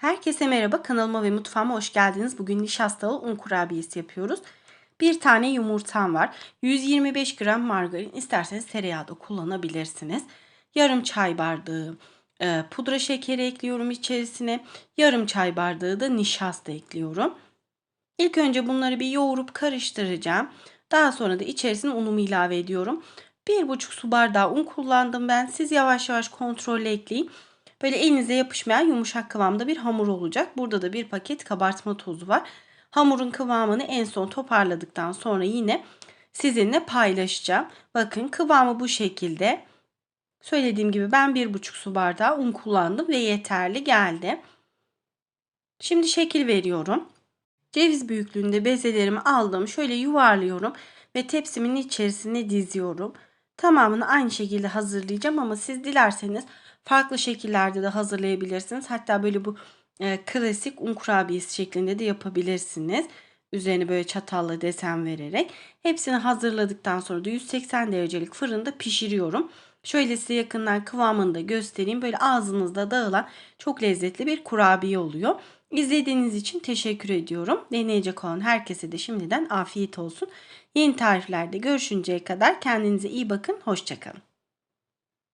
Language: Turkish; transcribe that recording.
Herkese merhaba kanalıma ve mutfağıma hoş geldiniz. Bugün nişastalı un kurabiyesi yapıyoruz. Bir tane yumurtam var. 125 gram margarin isterseniz tereyağı da kullanabilirsiniz. Yarım çay bardağı e, pudra şekeri ekliyorum içerisine. Yarım çay bardağı da nişasta ekliyorum. İlk önce bunları bir yoğurup karıştıracağım. Daha sonra da içerisine unumu ilave ediyorum. 1,5 su bardağı un kullandım ben. Siz yavaş yavaş kontrolle ekleyin. Böyle elinize yapışmayan yumuşak kıvamda bir hamur olacak. Burada da bir paket kabartma tozu var. Hamurun kıvamını en son toparladıktan sonra yine sizinle paylaşacağım. Bakın kıvamı bu şekilde. Söylediğim gibi ben 1,5 su bardağı un kullandım ve yeterli geldi. Şimdi şekil veriyorum. Ceviz büyüklüğünde bezelerimi aldım. Şöyle yuvarlıyorum ve tepsimin içerisine diziyorum. Tamamını aynı şekilde hazırlayacağım ama siz dilerseniz farklı şekillerde de hazırlayabilirsiniz. Hatta böyle bu e, klasik un kurabiyesi şeklinde de yapabilirsiniz. Üzerine böyle çatalla desen vererek. Hepsini hazırladıktan sonra da 180 derecelik fırında pişiriyorum. Şöyle size yakından kıvamını da göstereyim. Böyle ağzınızda dağılan çok lezzetli bir kurabiye oluyor. İzlediğiniz için teşekkür ediyorum. Deneyecek olan herkese de şimdiden afiyet olsun. Yeni tariflerde görüşünceye kadar kendinize iyi bakın. Hoşçakalın.